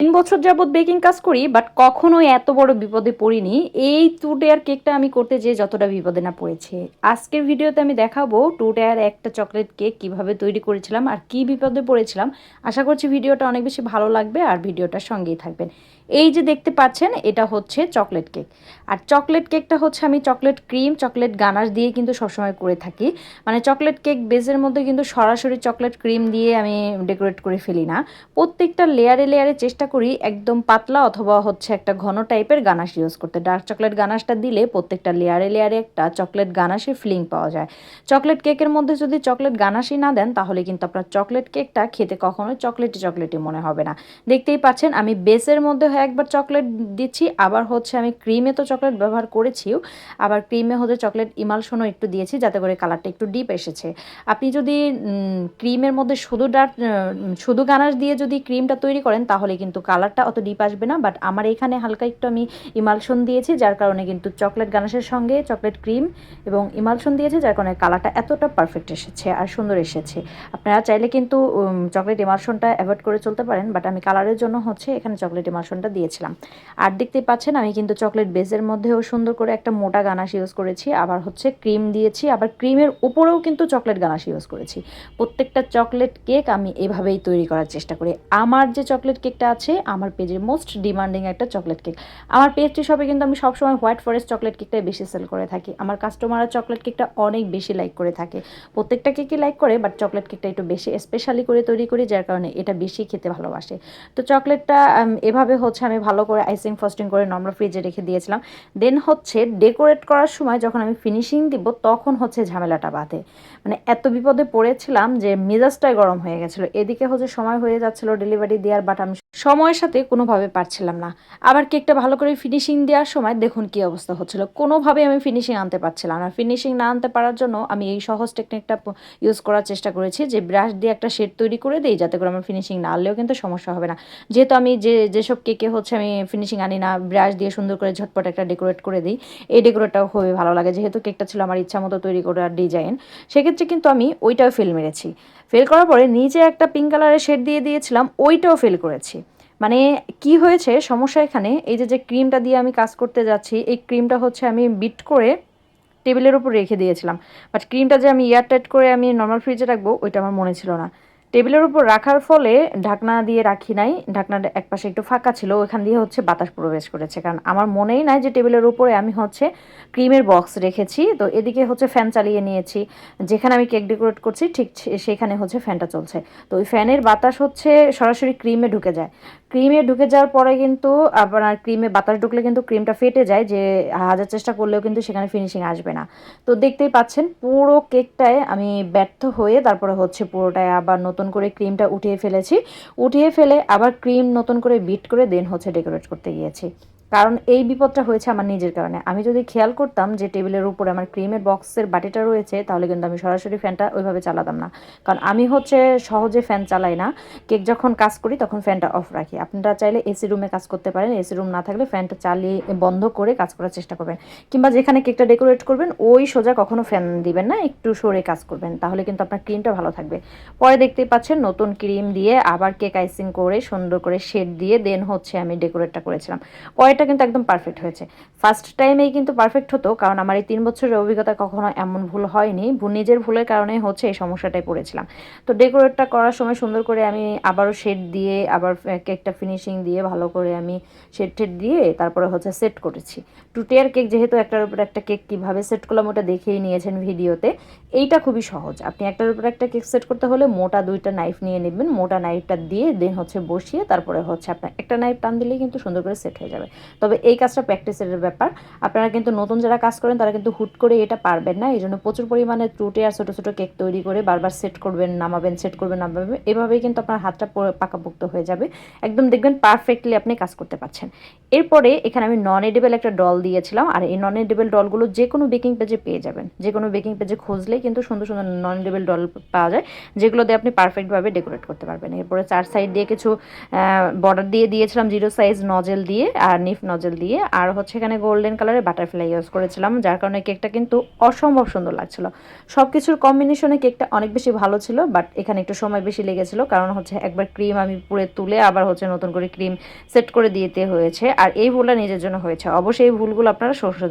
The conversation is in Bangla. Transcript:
তিন বছর যাবৎ বেকিং কাজ করি বাট কখনো এত বড় বিপদে পড়িনি। এই টু ডেয়ার কেকটা আমি করতে যেয়ে যতটা বিপদে না পড়েছে। আজকের ভিডিওতে আমি দেখাবো টু ডেয়ার একটা চকলেট কেক কীভাবে তৈরি করেছিলাম আর কি বিপদে পড়েছিলাম। আশা করছি ভিডিওটা অনেক বেশি ভালো লাগবে আর ভিডিওটার সঙ্গেই থাকবেন। এই যে দেখতে পাচ্ছেন, এটা হচ্ছে চকলেট কেক আর চকলেট কেকটা হচ্ছে আমি চকলেট ক্রিম চকলেট গানাশ দিয়ে কিন্তু সবসময় করে থাকি। মানে চকলেট কেক বেজের মধ্যে কিন্তু সরাসরি চকলেট ক্রিম দিয়ে আমি ডেকোরেট করে ফেলি না। প্রত্যেকটা লেয়ারে লেয়ারে চেষ্টা করি একদম পাতলা অথবা হচ্ছে একটা ঘন টাইপের গানাশ ইউজ করতে। ডার্ক চকলেট গানাশটা দিলে প্রত্যেকটা লেয়ারে লেয়ারে একটা চকলেট গানাশের ফিলিং পাওয়া যায়। চকলেট কেকের মধ্যে যদি চকলেট গানাশই না দেন, তাহলে কিন্তু আপনার চকলেট কেকটা খেতে কখনোই চকলেটি চকলেটি মনে হবে না। দেখতেই পাচ্ছেন, আমি বেসের মধ্যে হয়, একবার চকলেট দিচ্ছি, আবার হচ্ছে আমি ক্রিমে তো চকলেট ব্যবহার করেছিও, আবার ক্রিমে হচ্ছে চকলেট ইমালশনও একটু দিয়েছি, যাতে করে কালারটা একটু ডিপ এসেছে। আপনি যদি ক্রিমের মধ্যে শুধু ডার্ক শুধু গানাশ দিয়ে যদি ক্রিমটা তৈরি করেন, তাহলে কিন্তু কালারটা অত ডিপ আসবে না, বাট আমার এখানে হালকা একটু আমি ইমালশন দিয়েছি, যার কারণে কিন্তু চকলেট গানাশের সঙ্গে চকলেট ক্রিম এবং ইমালশন দিয়েছি, যার কারণে কালারটা এতটা পারফেক্ট এসেছে আর সুন্দর এসেছে। আপনারা চাইলে কিন্তু চকলেট ইমালশনটা অ্যাভয়েড করে চলতে পারেন, বাট আমি কালারের জন্য হচ্ছে এখানে চকলেট ইমালশনটা দিয়েছিলাম। আর দেখতেই পাচ্ছেন, আমি কিন্তু চকলেট বেসের মধ্যেও সুন্দর করে একটা মোটা গানাশ ইউজ করেছি, আবার হচ্ছে ক্রিম দিয়েছি, আবার ক্রিমের উপরেও কিন্তু চকলেট গানাশ ইউজ করেছি। প্রত্যেকটা চকলেট কেক আমি এভাবেই তৈরি করার চেষ্টা করি। আমার যে চকলেট কেকটা আছে, আমার পেজের মোস্ট ডিমান্ডিং একটা চকলেট কেক আমার পেজটি শপে কিন্তু আমি সবসময় হোয়াইট ফরেস্ট চকলেট কেকটাই বেশি সেল করে থাকি। আমার কাস্টমাররা চকলেট কেকটা অনেক বেশি লাইক করে থাকে। প্রত্যেকটা কেকই লাইক করে বাট চকলেট কেকটা একটু বেশি স্পেশালি করে তৈরি করি, যার কারণে এটা বেশি খেতে ভালোবাসে। তো চকলেটটা এভাবে হচ্ছে আমি ভালো করে আইসিং ফস্টিং করে নর্মাল ফ্রিজে রেখে দিয়েছিলাম। দেন হচ্ছে ডেকোরেট করার সময় যখন আমি ফিনিশিং দিব, তখন হচ্ছে ঝামেলাটা বাঁধে। মানে এত বিপদে পড়েছিলাম যে মেজাজটাই গরম হয়ে গেছিল। এদিকে হচ্ছে সময় হয়ে যাচ্ছিল ডেলিভারি দেওয়ার বাট আমি সময়ের সাথে কোনোভাবে পারছিলাম না। আবার কেকটা ভালো করে ফিনিশিং দেওয়ার সময় দেখুন কি অবস্থা হচ্ছিল। কোনোভাবে আমি ফিনিশিং আনতে পারছিলাম না। ফিনিশিং না আনতে পারার জন্য আমি এই সহজ টেকনিকটা ইউজ করার চেষ্টা করেছি যে ব্রাশ দিয়ে একটা শেড তৈরি করে দিই, যাতে করে আমার ফিনিশিং না আনলেও কিন্তু সমস্যা হবে না। যেহেতু আমি যে, যেসব কেকে হচ্ছে আমি ফিনিশিং আনি না ব্রাশ দিয়ে সুন্দর করে ঝটপট একটা ডেকোরেট করে দিই। এই ডেকোরেটটাও খুবই ভালো লাগে, যেহেতু কেকটা ছিল আমার ইচ্ছা মতো তৈরি করার ডিজাইন সেক্ষেত্রে কিন্তু আমি ওইটাও ফেল মেরেছি। ফেল করার পরে নিচে একটা পিঙ্ক কালারের শেড দিয়ে দিয়েছিলাম, ওইটাও ফেল করেছি। মানে কি হয়েছে, সমস্যা এখানে, এই যে যে ক্রিমটা দিয়ে আমি কাজ করতে যাচ্ছি, এই ক্রিমটা হচ্ছে আমি বিট করে টেবিলের উপর রেখে দিয়েছিলাম। বাট ক্রিমটা যে আমি এয়ারটাইট করে আমি নর্মাল ফ্রিজে রাখব, ওইটা আমার মনে ছিল না। টেবিলের উপর রাখার ফলে ঢাকনা দিয়ে রাখি নাই। ঢাকনাটা এক পাশে একটু ফাঁকা ছিল ওখান দিয়ে হচ্ছে বাতাস প্রবেশ করেছে। কারণ আমার মনেই নাই যে টেবিলের উপরে আমি হচ্ছে ক্রিমের বক্স রেখেছি। তো এদিকে হচ্ছে ফ্যান চালিয়ে নিয়েছি। যেখানে আমি কেক ডেকোরেট করছি, ঠিক সেখানে হচ্ছে ফ্যানটা চলছে। তো ওই ফ্যানের বাতাস হচ্ছে সরাসরি ক্রিমে ঢুকে যায়। ক্রিমে ঢুকে যাওয়ার পরে কিন্তু আপনার ক্রিমে বাতাস ঢুকলে কিন্তু ক্রিমটা ফেটে যায়, যে হাজার চেষ্টা করলেও কিন্তু সেখানে ফিনিশিং আসবে না। তো দেখতেই পাচ্ছেন পুরো কেকটায় আমি ব্যর্থ হয়ে তারপরে হচ্ছে পুরোটায় আবার নতুন করে ক্রিমটা উঠিয়ে ফেলেছি। উঠিয়ে ফেলে আবার ক্রিম নতুন করে বিট করে দেন হচ্ছে ডেকোরেট করতে গিয়েছি। কারণ এই বিপদটা হয়েছে আমার নিজের কারণে। আমি যদি খেয়াল করতাম যে টেবিলের উপরে আমার ক্রিমের বক্সের বাটিটা রয়েছে, তাহলে কিন্তু আমি সরাসরি ফ্যানটা ওইভাবে চালাতাম না। কারণ আমি হচ্ছে সহজে ফ্যান চালাই না। কেক যখন কাজ করি, তখন ফ্যানটা অফ রাখি। আপনারা চাইলে এসি রুমে কাজ করতে পারেন। এসি রুম না থাকলে ফ্যানটা চালিয়ে বন্ধ করে কাজ করার চেষ্টা করবেন। কিংবা যেখানে কেকটা ডেকোরেট করবেন, ওই সোজা কখনো ফ্যান দিবেন না। একটু সরে কাজ করবেন, তাহলে কিন্তু আপনার ক্রিমটা ভালো থাকবে। পরে দেখতেই পাচ্ছেন নতুন ক্রিম দিয়ে আবার কেক আইসিং করে সুন্দর করে শেড দিয়ে দেন হচ্ছে আমি ডেকোরেটটা করেছিলাম। পরেরটা কিন্তু একদম পারফেক্ট হয়েছে। ফার্স্ট টাইমেই কিন্তু পারফেক্ট হতো, কারণ আমার এই তিন বছরের অভিজ্ঞতা কখনো এমন ভুল হয়নি। নিজের ভুলের কারণে হচ্ছে এই সমস্যাটাই পড়েছিলাম। তো ডেকোরেটটা করার সময় সুন্দর করে আমি আবারও শেড দিয়ে, আবার কেকটা ফিনিশিং দিয়ে ভালো করে আমি শেড টেড দিয়ে তারপরে হচ্ছে সেট করেছি। টু টিয়ার কেক যেহেতু একটার উপর একটা কেক কীভাবে সেট করলাম ওটা দেখেই নিয়েছেন ভিডিওতে। এইটা খুবই সহজ। আপনি একটার উপর একটা কেক সেট করতে হলে মোটা দুইটা নাইফ নিয়ে নেবেন, মোটা নাইফটা দিয়ে দেন হচ্ছে বসিয়ে তারপরে হচ্ছে আপনার একটা নাইফ টান দিলেই কিন্তু সুন্দর করে সেট হয়ে যাবে। তবে এই কাজটা প্র্যাকটিসের ব্যাপার। আপনারা কিন্তু নতুন যারা কাজ করেন, তারা কিন্তু হুট করে এটা পারবেন না। এই জন্য প্রচুর পরিমাণে ত্রুটি আর ছোটো ছোটো কেক তৈরি করে বারবার সেট করবেন, নামাবেন সেট করবেন, নামাবেন, এভাবেই কিন্তু আপনার হাতটা পাকাপোক্ত হয়ে যাবে। একদম দেখবেন পারফেক্টলি আপনি কাজ করতে পারছেন। এরপরে এখানে আমি নন এডিবেল একটা ডল দিয়েছিলাম, আর এই নন এডিবেল ডলগুলো যে কোনো বেকিং পেজে পেয়ে যাবেন। যে কোনো বেকিং পেজে খুঁজলেই কিন্তু সুন্দর সুন্দর নন এডিবেল ডল পাওয়া যায়, যেগুলো দিয়ে আপনি পারফেক্টভাবে ডেকোরেট করতে পারবেন। এরপরে চার সাইড দিয়ে কিছু বর্ডার দিয়ে দিয়েছিলাম জিরো সাইজ নজেল দিয়ে, আর নিফ নজল দিয়ে। আর হচ্ছে এখানে গোল্ডেন কালারের বাটারফ্লাই ইউজ করেছিলাম, যার কারণে কেকটা কিন্তু অসম্ভব সুন্দর লাগছিল। সব কিছুর কম্বিনেশনে কেকটা অনেক বেশি ভালো ছিল বাট এখানে একটু সময় বেশি লেগেছিল, কারণ হচ্ছে একবার ক্রিম আমি পুরে তুলে আবার হচ্ছে নতুন করে ক্রিম সেট করে দিতে হয়েছে। আর এই ভুলটা নিজের জন্য হয়েছে। অবশ্যই এই ভুলগুলো আপনারা সরষে